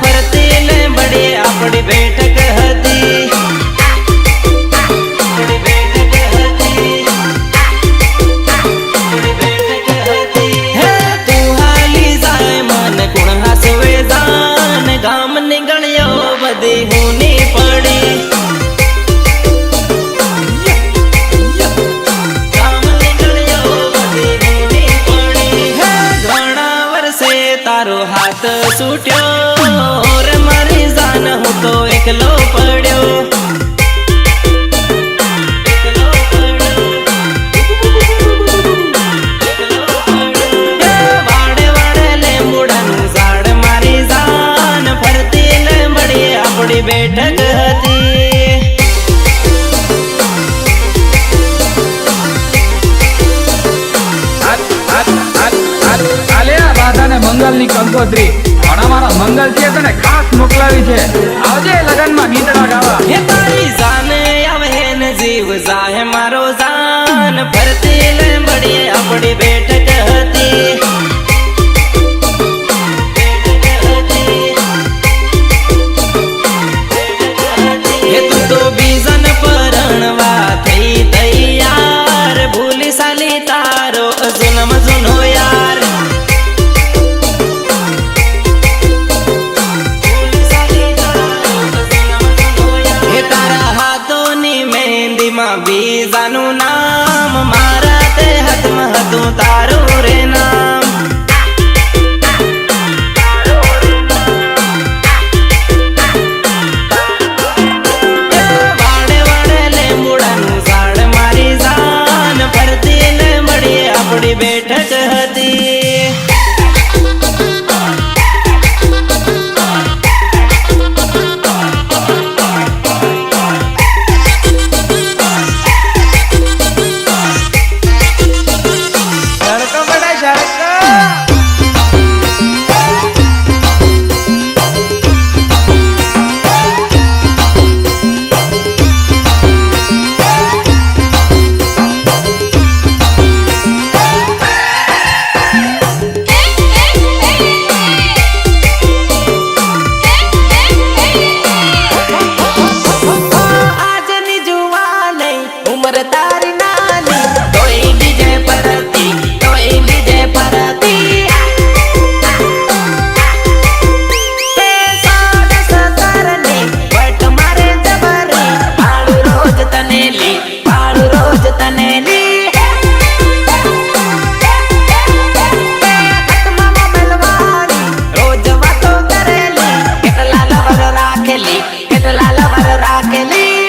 para ti. તારો હાથ છૂટ્યો રે મારી જાન હું તો એકલો પડ્યો. બેઠક હતી. ની કંકોત્રી. પણ અમારા મંગલ છે તને ખાસ મોકલાવી છે. આવજે લગનમાં ગીતડા ગાવા હે તારી જાને આવે ને જીવ જાહે મારો જાન. ભરતી લે બડી આપડી બેટ ઉમર તારી નાની તોય બીજે પરતી તોય બીજે પરતી રાખેલી કેટલા લવર રાખેલી